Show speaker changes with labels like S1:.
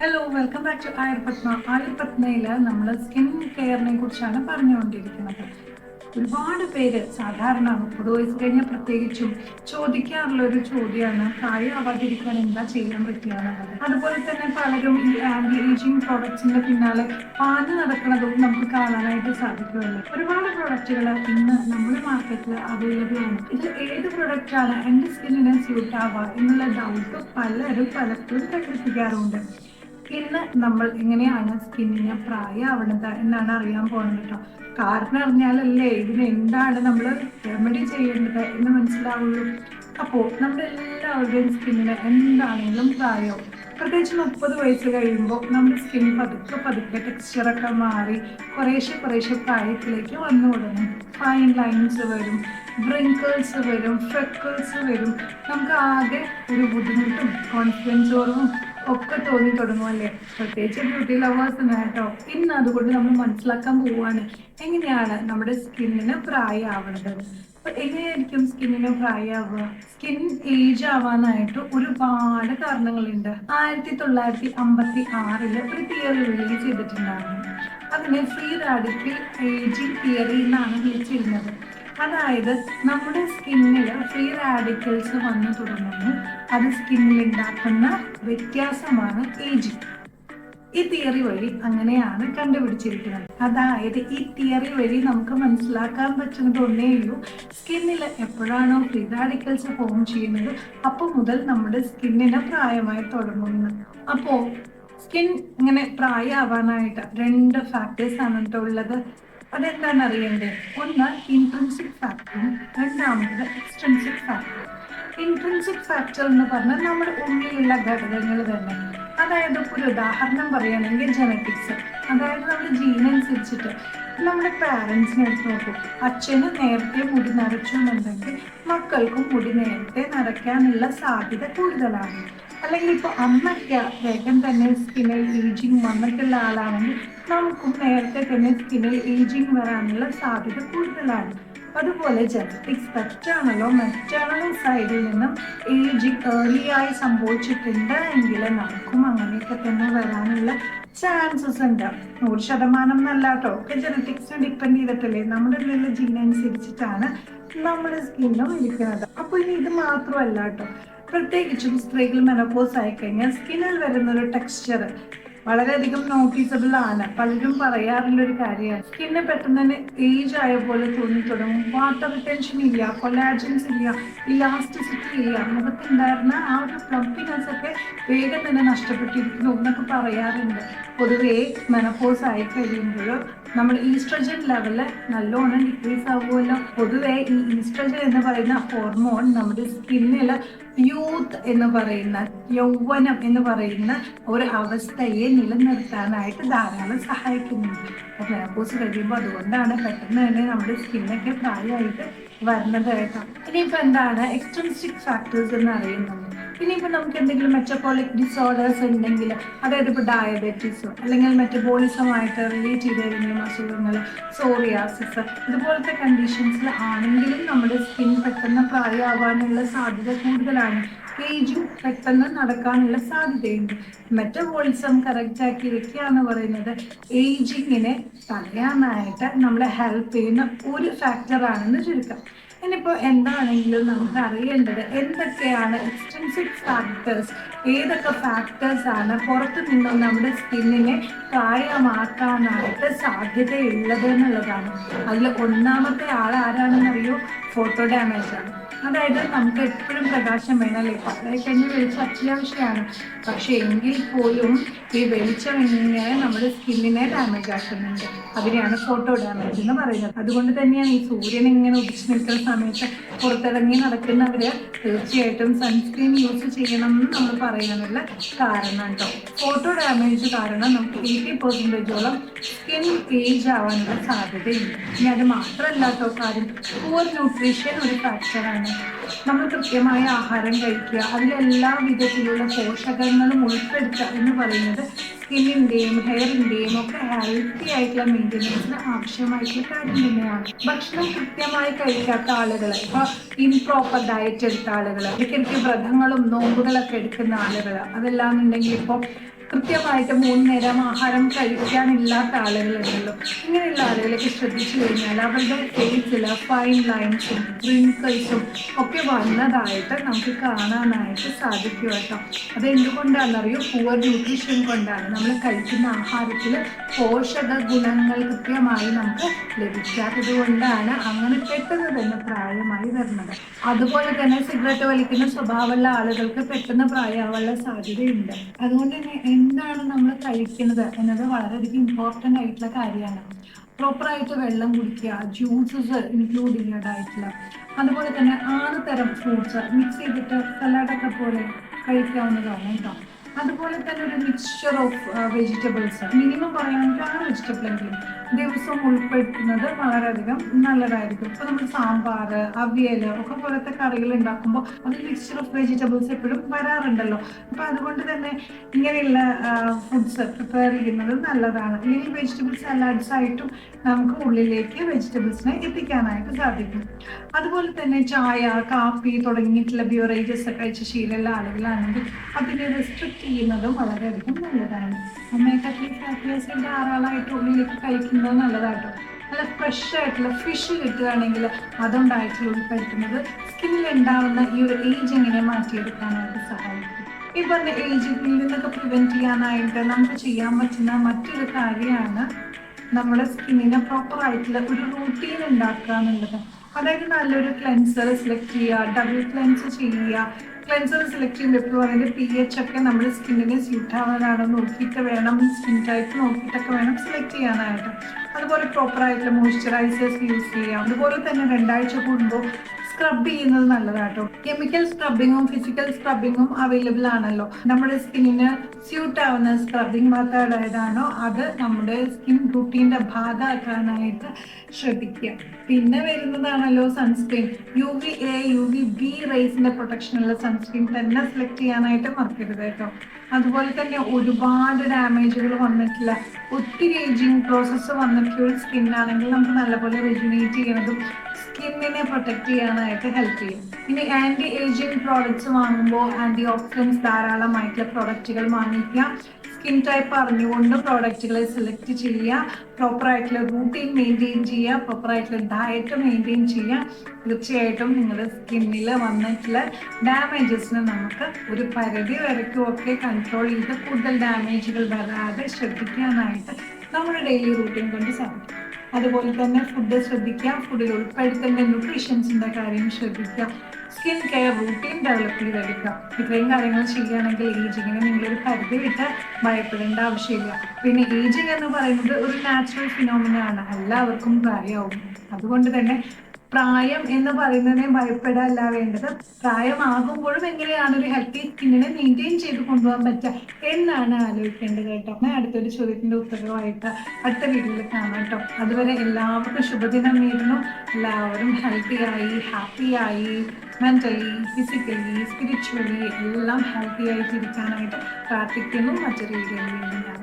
S1: Hello welcome back to Ayurpadma ആയുർപത്മയിൽ നമ്മൾ skin കെയറിനെ കുറിച്ചാണ് പറഞ്ഞുകൊണ്ടിരിക്കുന്നത്. ഒരുപാട് പേര് സാധാരണ മുപ്പത് വയസ്സ് കഴിഞ്ഞ പ്രത്യേകിച്ചും ചോദിക്കാറുള്ള ഒരു ചോദ്യമാണ് പ്രായമാവാതിരിക്കാൻ എന്താ ചെയ്യാൻ പറ്റുക അതുപോലെ തന്നെ പലരും ഈ ആന്റി ഏജിങ് പ്രോഡക്ട്സിന്റെ പിന്നാലെ പാഞ്ഞു നടക്കുന്നതും നമുക്ക് കാണാനായിട്ട് സാധിക്കുമല്ലോ. ഒരുപാട് പ്രോഡക്റ്റുകൾ ഇന്ന് നമ്മുടെ മാർക്കറ്റിൽ അവൈലബിൾ ആണ്. ഇത് ഏത് പ്രൊഡക്റ്റാണ് എന്റെ സ്കിന്നിന് സ്യൂട്ട് ആവുക എന്നുള്ള ഡൗട്ട് പലരും പലപ്പോഴും പ്രകടിപ്പിക്കാറുണ്ട്. ഇന്ന് നമ്മൾ എങ്ങനെയാണ് സ്കിന്നിന് പ്രായമാവണത് എന്നാണ് അറിയാൻ പോകുന്നത് കേട്ടോ കാരണം അറിഞ്ഞാലല്ലേ ഇതിന് എന്താണ് നമ്മൾ റെമഡി ചെയ്യേണ്ടത് എന്ന് മനസ്സിലാവുള്ളൂ. അപ്പോൾ നമ്മുടെ എല്ലാവരുടെയും സ്കിന്നിന് എന്താണെങ്കിലും പ്രായം. പ്രത്യേകിച്ച് മുപ്പത് വയസ്സ് കഴിയുമ്പോൾ നമ്മുടെ സ്കിൻ പതുക്കെ പതുക്കെ ടെക്സ്ചറൊക്കെ മാറി കുറേശ്ശെ കുറേശ്ശെ പ്രായത്തിലേക്ക് വന്നു തുടങ്ങും. ഫൈൻ ലൈൻസ് വരും ബ്രിങ്കിൾസ് വരും ഫ്രെക്കിൾസ് വരും. നമുക്ക് ആകെ ഒരു ബുദ്ധിമുട്ടും കോൺഫിഡൻസ് കുറവും ഒക്കെ തോന്നി തുടങ്ങും അല്ലേ പ്രത്യേകിച്ച് ബ്യൂട്ടി ലവേഴ്സിന് കേട്ടോ. ഇന്ന് അതുകൊണ്ട് നമ്മൾ മനസ്സിലാക്കാൻ പോവാണ് എങ്ങനെയാണ് നമ്മുടെ സ്കിന്നിന് പ്രായമാവുന്നത്? എങ്ങനെയായിരിക്കും സ്കിന്നിന് പ്രായമാവുക? സ്കിൻ ഏജ് ആവാനായിട്ട് ഒരുപാട് കാരണങ്ങളുണ്ട്. ആയിരത്തി തൊള്ളായിരത്തി അമ്പത്തി ആറിൽ ഒരു തിയറി റിലീസ് ചെയ്തിട്ടുണ്ടായിരുന്നു. അതിനെ ഫ്രീ റാഡിക്കൽ ഏജിങ് തിയറി എന്നാണ് വിളിച്ചിരുന്നത്. അതായത് നമ്മുടെ സ്കിന്നിൽ ഫ്രീ റാഡിക്കൽസ് വന്നു തുടങ്ങുന്നു. അത് സ്കിന്നിൽ ഉണ്ടാക്കുന്ന വ്യത്യാസമാണ് ഏജിങ്. ഈ തിയറി വഴി അങ്ങനെയാണ് കണ്ടുപിടിച്ചിരിക്കുന്നത്. അതായത് ഈ തിയറി വഴി നമുക്ക് മനസ്സിലാക്കാൻ പറ്റുന്നത് ഒന്നേ ഉള്ളൂ. സ്കിന്നിൽ എപ്പോഴാണോ ഫ്രീ റാഡിക്കൽസ് ഫോം ചെയ്യുന്നത് അപ്പോൾ മുതൽ നമ്മുടെ സ്കിന്നിന് പ്രായമായി തുടങ്ങുന്നു. അപ്പോൾ സ്കിൻ ഇങ്ങനെ പ്രായമാവാനായിട്ട് രണ്ട് ഫാക്ടേഴ്സ് ആണ് ഉള്ളത് അതെന്താണ് അറിയേണ്ടത് ഒന്ന് ഇൻട്രൻസിക് ഫാക്ടറും രണ്ടാമത് എക്സ്ട്രൻസിക് ഫാക്ടർ ഇൻട്രൻസിക് ഫാക്ടർ എന്ന് പറഞ്ഞാൽ നമ്മുടെ ഉള്ളിലുള്ള ഘടകങ്ങൾ തന്നെ. അതായത് ഒരു ഉദാഹരണം പറയുകയാണെങ്കിൽ ജനറ്റിക്സ് അതായത് നമ്മുടെ ജീൻ അനുസരിച്ചിട്ട് നമ്മുടെ പാരൻസിനെ എടുത്ത് നോക്കും. അച്ഛന് നേരത്തെ മുടി നരച്ചു എന്നുണ്ടെങ്കിൽ മക്കൾക്കും മുടി നേരത്തെ നരയ്ക്കാനുള്ള സാധ്യത കൂടുതലാണ്. അല്ലെങ്കിൽ ഇപ്പോൾ അമ്മയ്ക്ക് വേഗം തന്നെ സ്കിന്നിൽ ഏജിങ് വന്നിട്ടുള്ള ആളാണെങ്കിൽ നമുക്കും നേരത്തെ തന്നെ സ്കിന്നിൽ ഏജിങ് വരാനുള്ള സാധ്യത കൂടുതലാണ്. അതുപോലെ ജനറ്റിക്സ് തെറ്റാണല്ലോ മെറ്റാണൽ സൈഡിൽ നിന്നും ഏജ് ഏർലി ആയി സംഭവിച്ചിട്ടുണ്ട് എങ്കിൽ നമുക്കും അങ്ങനെയൊക്കെ തന്നെ വരാനുള്ള ചാൻസസ് ഉണ്ട്. നൂറ് ശതമാനം എന്നല്ല കേട്ടോ. ഒക്കെ ജനറ്റിക്സിനെ ഡിപ്പെൻഡ് ചെയ്തിട്ടില്ലേ? നമ്മുടെ ഉള്ളിലുള്ള ജീൻ അനുസരിച്ചിട്ടാണ് നമ്മുടെ സ്കിന്നും ഇരിക്കുന്നത്. അപ്പോൾ ഇനി ഇത് മാത്രമല്ല കേട്ടോ. പ്രത്യേകിച്ചും സ്ത്രീകൾ മെനപ്പോസ് ആയി കഴിഞ്ഞാൽ സ്കിന്നിൽ വരുന്ന ഒരു ടെക്സ്ചർ വളരെയധികം നോട്ടീസബിൾ ആണ് പലരും പറയാറുള്ള ഒരു കാര്യമാണ്. സ്കിന്ന് പെട്ടെന്ന് തന്നെ ഏജ് ആയ പോലെ തോന്നി തുടങ്ങും. വാട്ടർ റിട്ടൻഷൻ ഇല്ല കൊലാജൻസ് ഇല്ല ഇലാസ്റ്റിസിറ്റി ഇല്ല. മുഖത്തുണ്ടായിരുന്ന ആ ഒരു പ്ലംപിനെസ് ഒക്കെ വേഗം തന്നെ നഷ്ടപ്പെട്ടിരിക്കുന്നു എന്നൊക്കെ പറയാറുണ്ട്. പൊതുവേ മെനപ്പോസ് ആയി കഴിയുമ്പോൾ നമ്മൾ ഈസ്ട്രജൻ ലെവൽ നല്ലോണം ഡിക്രീസ് ആവുമല്ലോ. പൊതുവെ ഈ ഈസ്ട്രജൻ എന്ന് പറയുന്ന ഹോർമോൺ നമ്മുടെ സ്കിന്നിൽ യൂത്ത് എന്ന് പറയുന്ന യൗവനം എന്ന് പറയുന്ന ഒരു അവസ്ഥയെ നിലനിർത്താനായിട്ട് ധാരാളം സഹായിക്കുന്നുണ്ട്. അപ്പോൾ മെനപ്പോസ് കഴിയുമ്പോൾ അതുകൊണ്ടാണ് പെട്ടെന്ന് തന്നെ നമ്മുടെ സ്കിന്നൊക്കെ പ്രായമായിട്ട് വരുന്നത് കേട്ടോ. ഇനിയിപ്പോൾ എന്താണ് എക്സ്ട്രൻസിക് ഫാക്ടേഴ്സ് എന്ന് അറിയുന്നത് ഇനിയിപ്പോൾ നമുക്ക് എന്തെങ്കിലും മെറ്റബോളിക് ഡിസോർഡേഴ്സ് ഉണ്ടെങ്കിൽ അതായത് ഇപ്പോൾ ഡയബറ്റീസോ അല്ലെങ്കിൽ മെറ്റബോളിസമായിട്ട് റിലേറ്റ് ചെയ്ത് ഏതെങ്കിലും അസുഖങ്ങൾ സോറിയാസിസ് ഇതുപോലത്തെ കണ്ടീഷൻസിൽ ആണെങ്കിലും നമ്മുടെ സ്കിൻ പെട്ടെന്ന് പ്രായമാവാനുള്ള സാധ്യത കൂടുതലാണ്. ഏജിങ് പെട്ടെന്ന് നടക്കാനുള്ള സാധ്യതയുണ്ട്. മെറ്റബോളിസം കറക്റ്റ് ആക്കി വെക്കുക എന്ന് പറയുന്നത് ഏജിങ്ങിനെ തടയാനായിട്ട് നമ്മളെ ഹെൽപ്പ് ചെയ്യുന്ന ഒരു ഫാക്ടറാണെന്ന് ചുരുക്കം. ഇനിയിപ്പോൾ എന്താണെങ്കിലും നമുക്ക് അറിയേണ്ടത് എന്തൊക്കെയാണ് എക്സ്റ്റൻസീവ് ഫാക്ടേഴ്സ് ഏതൊക്കെ ഫാക്ടേഴ്സ് ആണ് പുറത്തു നിന്നും നമ്മുടെ സ്കിന്നിനെ പ്രായമാക്കാനായിട്ട് സാധ്യതയുള്ളത് എന്നുള്ളതാണ്. അതിൽ ഒന്നാമത്തെ ആൾ ആരാണെന്നറിയോ? ഫോട്ടോ ഡാമേജ് ആണ്. അതായത് നമുക്ക് എപ്പോഴും പ്രകാശം വേണമല്ലേ അതായത് കഴിഞ്ഞ വെളിച്ചം അത്യാവശ്യമാണ്. പക്ഷെ എങ്കിൽ പോലും ഈ വെളിച്ചം ഇങ്ങനെ നമ്മുടെ സ്കിന്നിനെ ഡാമേജ് ആക്കുന്നുണ്ട്. അതിനെയാണ് ഫോട്ടോ ഡാമേജ് എന്ന് പറയുന്നത്. അതുകൊണ്ട് തന്നെയാണ് ഈ സൂര്യൻ ഇങ്ങനെ ഉദിച്ചു നിൽക്കുന്ന സമയത്ത് പുറത്തിറങ്ങി നടക്കുന്നവര് തീർച്ചയായിട്ടും സൺസ്ക്രീൻ യൂസ് ചെയ്യണം എന്ന് നമ്മൾ പറയാനുള്ള കാരണം കേട്ടോ ഫോട്ടോ ഡാമേജ് കാരണം നമുക്ക് എയ്റ്റി പെർസെന്റേജോളം സ്കിൻ ഏജ് ആവാനുള്ള സാധ്യതയുണ്ട്. ഇനി അത് മാത്രമല്ലാത്ത കാര്യം. പൂർ ന്യൂട്രീഷൻ ഒരു ഫാക്ടറാണ് നമ്മൾ കൃത്യമായ ആഹാരം കഴിക്കുക. അതിലെല്ലാ വിധത്തിലുള്ള പോഷകങ്ങളും ഉൾപ്പെടുത്തുക എന്ന് പറയുന്നത് സ്കിന്നിന്റെയും ഹെയറിന്റെയും ഒക്കെ ഹെൽത്തി ആയിട്ടുള്ള മെയിന്റെനൻസിന് ആവശ്യമായിട്ടുള്ള കാര്യം തന്നെയാണ്. ഭക്ഷണം കൃത്യമായി കഴിക്കാത്ത ആളുകൾ ഇപ്പോൾ ഇംപ്രോപ്പർ ഡയറ്റ് എടുത്ത ആളുകൾ ഇടയ്ക്കിടയ്ക്ക് വ്രതങ്ങളും നോമ്പുകളൊക്കെ എടുക്കുന്ന ആളുകൾ അതെല്ലാം ഉണ്ടെങ്കിൽ ഇപ്പോൾ കൃത്യമായിട്ട് മൂന്ന് നേരം ആഹാരം കഴിക്കാനില്ലാത്ത ആളുകളുണ്ടല്ലോ ഇങ്ങനെയുള്ള ആളുകളൊക്കെ ശ്രദ്ധിച്ചു കഴിഞ്ഞാൽ അവരുടെ ഫേസിൽ ഫൈൻ ലൈൻസും റിങ്കിൾസും ഒക്കെ വന്നതായിട്ട് നമുക്ക് കാണാനായിട്ട് സാധിക്കും കേട്ടോ. അത് എന്തുകൊണ്ടാണെന്നറിയോ പുവർ ന്യൂട്രീഷൻ കൊണ്ടാണ് നമ്മൾ കഴിക്കുന്ന ആഹാരത്തിൽ പോഷക ഗുണങ്ങൾ കൃത്യമായി നമുക്ക് ലഭിക്കാത്തത് കൊണ്ടാണ് അങ്ങനെ പെട്ടെന്ന് തന്നെ പ്രായമായി വരുന്നത്. അതുപോലെ തന്നെ സിഗരറ്റ് വലിക്കുന്ന സ്വഭാവമുള്ള ആളുകൾക്ക് പെട്ടെന്ന് പ്രായമാവാനുള്ള സാധ്യതയുണ്ട്. അതുകൊണ്ട് തന്നെ എന്താണ് നമ്മൾ കഴിക്കുന്നത് എന്നത് വളരെയധികം ഇമ്പോർട്ടന്റ് ആയിട്ടുള്ള കാര്യമാണ്. പ്രോപ്പറായിട്ട് വെള്ളം കുടിക്കുക ജ്യൂസസ് ഇൻക്ലൂഡ് ചെയ്യുക ഡയറ്റിൽ അതുപോലെ തന്നെ ആറ് തരം ഫ്രൂട്ട്സ് മിക്സ് ചെയ്തിട്ട് സലാഡൊക്കെ പോലെ കഴിക്കാവുന്നതാണ് കേട്ടോ അതുപോലെ തന്നെ ഒരു മിക്സ്ചർ ഓഫ് വെജിറ്റബിൾസ് മിനിമം പറയുകയാണെങ്കിൽ ആറ് വെജിറ്റബിൾ എങ്കിലും. ദിവസം ഉൾപ്പെടുത്തുന്നത് വളരെയധികം നല്ലതായിരിക്കും. ഇപ്പൊ നമ്മൾ സാമ്പാർ അവിയൽ ഒക്കെ പോലത്തെ കറികൾ ഉണ്ടാക്കുമ്പോൾ അത് മിക്സ്ചർ ഓഫ് വെജിറ്റബിൾസ് എപ്പോഴും വരാറുണ്ടല്ലോ. അപ്പൊ അതുകൊണ്ട് തന്നെ ഇങ്ങനെയുള്ള ഫുഡ്സ് പ്രിപ്പയർ ചെയ്യുന്നത് നല്ലതാണ്. അല്ലെങ്കിൽ വെജിറ്റബിൾ സലാഡ്സ് ആയിട്ടും നമുക്ക് ഉള്ളിലേക്ക് വെജിറ്റബിൾസിനെ എത്തിക്കാനായിട്ട് സാധിക്കും. അതുപോലെ തന്നെ ചായ കാപ്പി തുടങ്ങിയിട്ടുള്ള ബ്യൂറേജസ് ഒക്കെ കഴിച്ച ശീലമുള്ള ആളുകളാണെങ്കിൽ അതിനെ റെസ്ട്രിക്ട് ചെയ്യുന്നതും വളരെയധികം നല്ലതാണ്. ആസിഡ് ധാരാളമായിട്ട് ഉള്ളിലേക്ക് കഴിക്കുന്നത് നല്ലതാട്ടോ. നല്ല ഫ്രഷ് ആയിട്ടുള്ള ഫിഷ് കിട്ടുകയാണെങ്കിൽ അതുകൊണ്ടായിട്ടുള്ള ഉൾപ്പെടുത്തുന്നത് സ്കിന്നിൽ ഉണ്ടാവുന്ന ഈ ഒരു ഏജിങ്ങിനെ മാറ്റിയെടുക്കാനായിട്ട് സഹായിക്കും. ഈ പറഞ്ഞ ഏജിങ്ങിൽ നിന്നൊക്കെ പ്രിവെന്റ് ചെയ്യാനായിട്ട് നമുക്ക് ചെയ്യാൻ പറ്റുന്ന മറ്റൊരു കാര്യമാണ് നമ്മുടെ സ്കിന്നിന് പ്രോപ്പർ ആയിട്ടുള്ള ഒരു റൂട്ടീൻ ഉണ്ടാക്കുക എന്നുള്ളത്. അതായത് നല്ലൊരു ക്ലെൻസർ സെലക്ട് ചെയ്യുക ഡബിൾ ക്ലെൻസ് ചെയ്യുക. ക്ലെൻസർ സെലക്ട് ചെയ്യുമ്പോൾ എപ്പോഴും അതിന്റെ പി എച്ച് ഒക്കെ നമ്മുടെ സ്കിന്നിന് സ്യൂട്ട് ആവാനാണോ. നോക്കിയിട്ട് വേണം സ്കിൻ ടൈപ്പ് നോക്കിയിട്ടൊക്കെ വേണം സെലക്ട് ചെയ്യാനായിട്ട്. അതുപോലെ പ്രോപ്പറായിട്ടുള്ള മോയ്സ്ചറൈസേഴ്സ് യൂസ് ചെയ്യാം. അതുപോലെ തന്നെ രണ്ടാഴ്ച കൂടുമ്പോൾ സ്ക്രബ് ചെയ്യുന്നത് നല്ലതാട്ടോ. കെമിക്കൽ സ്ക്രബിങ്ങും ഫിസിക്കൽ സ്ക്രബിങ്ങും അവൈലബിൾ ആണല്ലോ. നമ്മുടെ സ്കിന്നിന് സ്യൂട്ട് ആവുന്ന സ്ക്രബിങ് മെത്തേഡ് ഏതാണോ അത് നമ്മുടെ സ്കിൻ റുട്ടീന്റെ ഭാഗമാക്കാനായിട്ട് ശ്രദ്ധിക്കുക. പിന്നെ വരുന്നതാണല്ലോ sunscreen U V A U V B റേസിന്റെ പ്രൊട്ടക്ഷനുള്ള സൺസ്ക്രീൻ തന്നെ സെലക്ട് ചെയ്യാനായിട്ട് മറക്കരുത് കേട്ടോ. അതുപോലെ തന്നെ ഒരുപാട് ഡാമേജുകൾ വന്നിട്ടില്ല. ഒത്തിരി ഏജിങ് പ്രോസസ്സ് വന്നിട്ടുള്ള സ്കിന്നാണെങ്കിൽ നമുക്ക് നല്ലപോലെ റെജുനേറ്റ് ചെയ്യണതും സ്കിന്നിനെ പ്രൊട്ടക്ട് ചെയ്യാനായിട്ട് ഹെൽപ്പ് ചെയ്യും. പിന്നെ ആന്റി ഏജിങ് പ്രോഡക്ട്സ് വാങ്ങുമ്പോൾ ആന്റി ഓക്സിഡൻസ് ധാരാളമായിട്ടുള്ള പ്രോഡക്റ്റുകൾ വാങ്ങിക്കുക. സ്കിൻ ടൈപ്പ് അറിഞ്ഞുകൊണ്ട് പ്രോഡക്റ്റുകളെ സെലക്ട് ചെയ്യുക. പ്രോപ്പർ ആയിട്ടുള്ള റൂട്ടീൻ മെയിന്റെയിൻ ചെയ്യുക. പ്രോപ്പർ ആയിട്ടുള്ള ഡയറ്റ് മെയിന്റെയിൻ ചെയ്യുക. തീർച്ചയായിട്ടും നിങ്ങളുടെ സ്കിന്നിൽ വന്നിട്ടുള്ള ഡാമേജസിന് നമുക്ക് ഒരു പരിധി വരയ്ക്കും ഒക്കെ കൺട്രോൾ ചെയ്ത് കൂടുതൽ ഡാമേജുകൾ വരാതെ ശ്രദ്ധിക്കാനായിട്ട് നമ്മുടെ ഡെയിലി റൂട്ടീൻ കൊണ്ട് സാധിക്കും. അതുപോലെ തന്നെ ഫുഡ് ശ്രദ്ധിക്കുക ഫുഡിൽ ഉൾപ്പെടുത്തേണ്ട ന്യൂട്രീഷൻസിന്റെ കാര്യം ശ്രദ്ധിക്കുക. സ്കിൻ കെയർ റൂട്ടീൻ ഡെവലപ്പ് ചെയ്തെടുക്കുക. ഇത്രയും കാര്യങ്ങൾ ചെയ്യുകയാണെങ്കിൽ ഏജിങ്ങിന് നിങ്ങളൊരു പരിധി വിട്ട് ഭയപ്പെടേണ്ട ആവശ്യമില്ല. പിന്നെ ഏജിങ് എന്ന് പറയുന്നത് ഒരു നാച്ചുറൽ ഫിനോമിനാണ് എല്ലാവർക്കും കാര്യമാവും. അതുകൊണ്ട് തന്നെ പ്രായം എന്ന് പറയുന്നതിനെ ഭയപ്പെടല്ല വേണ്ടത്. പ്രായമാകുമ്പോഴും എങ്ങനെയാണ് ഒരു ഹെൽത്തി സ്കിന്നിനെ മെയിന്റെയിൻ ചെയ്ത് കൊണ്ടുപോകാൻ പറ്റുക എന്നാണ് ആലോചിക്കേണ്ടത് കേട്ടോ. ഞാൻ അടുത്തൊരു ചോദ്യത്തിന്റെ ഉത്തരവായിട്ട് അടുത്ത വീഡിയോയിൽ കാണാം കേട്ടോ. അതുവരെ എല്ലാവർക്കും ശുഭദിനം നേരുന്നു. എല്ലാവരും ഹെൽത്തി ആയി ഹാപ്പി ആയി മെന്റലി ഫിസിക്കലി സ്പിരിച്വലി എല്ലാം ഹെൽത്തി ആയിട്ടിരിക്കാനായിട്ട് പ്രാർത്ഥിക്കുന്നു. മറ്റൊരു വീഡിയോയിൽ വീണ്ടും